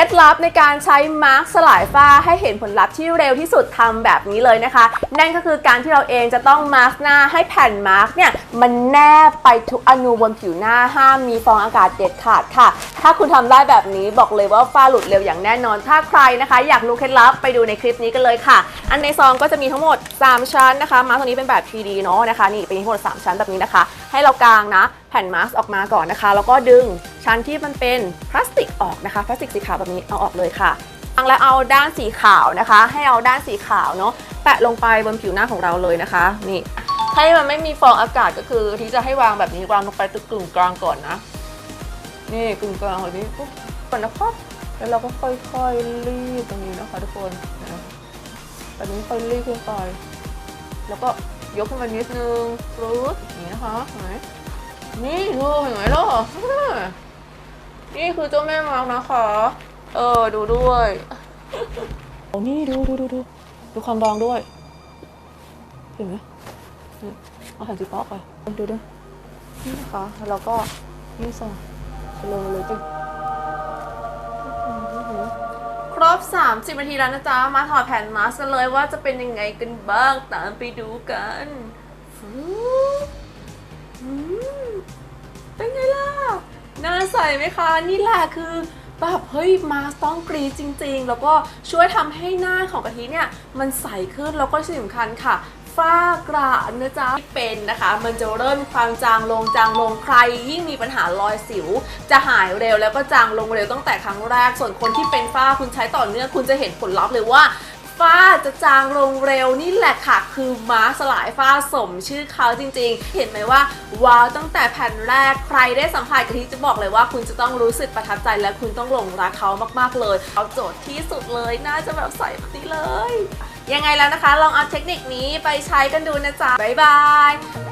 ล็ดลับในการใช้มาร์กสลายฝ้าให้เห็นผลลัพธ์ที่เร็วที่สุดทำแบบนี้เลยนะคะ นั่นก็คือการที่เราเองจะต้องมาร์กหน้าให้แผ่นมาร์กเนี่ยมันแนบไปทุกอนูบนผิวหน้าห้ามมีฟองอากาศเด็ดขาดค่ะ ถ้าคุณทำได้แบบนี้บอกเลยว่าฝ้าหลุดเร็วอย่างแน่นอน ถ้าใครนะคะ อยากรู้เคล็ดลับไปดูในคลิปนี้กันเลยค่ะ อันในซองก็จะมีทั้งหมด 3 ชั้นนะคะ มาร์กตัวนี้เป็นแบบ 3D เนาะนะคะนี่เป็นทั้งหมด 3 ชั้นแบบนี้นะคะให้เรากางนะแผ่นมาร์กออกมาก่อนนะคะ แล้วก็ดึงชั้นที่มันเป็นพลาสติกออกนะคะพลาสติกสีขาวแบบนี้เอาออกเลยค่ะแล้วเอาด้านสีขาวนะคะ ให้เอาด้านสีขาวเนาะแปะลงไปบนผิวหน้าของเราเลยนะคะ นี่ให้มันไม่มีฟองอากาศก็คือที่จะให้วางแบบนี้วางลงไปตึกกึ่งกลางก่อนนะ นี่กึ่งกลางแบบนี้ปุ๊บก่อนนะครับแล้วเราก็ค่อยๆรีดตรงนี้นะคะทุกคนนะแบบนี้ค่อยรีดขึ้นไปแล้วก็ ยกขึ้นมานิดนึงปรูดอย่างนี้นะคะเห็นไหมนี่ดูเห็นไหมล่ะนี่คือเจ้าแม่มาร์กนะคะ เออดูด้วยโอ้นี่ดูดูดูดูดูความรองด้วย เห็นไหมเอาแผ่นสีฟ้าอกไปดูด้วยนี่นะคะแล้วก็นี่ส่งลยเลยจิ รบ 30นาทีแล้วนะจ๊ะ มาถอดแผ่นมาสก์กันเลยว่าจะเป็นยังไงกันบ้าง ตามไปดูกันฟูอืมเป็นไงล่ะ น่าใส่ไหมคะ นี่แหละคือแบบเฮ้ยมาสก์ต้องกรีดจริง ๆ แล้วก็ช่วยทำให้หน้าของกะทิเนี่ย มันใสขึ้นแล้วก็ที่สำคัญค่ะ ฝ้ากระนะจ๊ะที่เป็นนะคะ มันจะเริ่มความจางลงจางลงใคร ยิ่งมีปัญหารอยสิว จะหายเร็วแล้วก็จางลงเร็วตั้งแต่ครั้งแรก ส่วนคนที่เป็นฝ้าคุณใช้ต่อเนื่องคุณจะเห็นผลลัพธ์เลยว่า ฝ้าจะจางลงเร็วนี่แหละค่ะ คือม้าสลายฝ้าสมชื่อเขาจริง ๆ เห็นไหมว่าว้าวตั้งแต่แผ่นแรกใครได้สัมผัสกะทิจะบอกเลยว่าคุณจะต้องรู้สึกประทับใจและคุณต้องหลงรักเขามากๆเลยเอาโจทย์ที่สุดเลยน่าจะแบบใส่แบบนี้เลย ยังไงแล้วนะคะ ลองเอาเทคนิคนี้ไปใช้กันดูนะจ๊ะบ๊ายบาย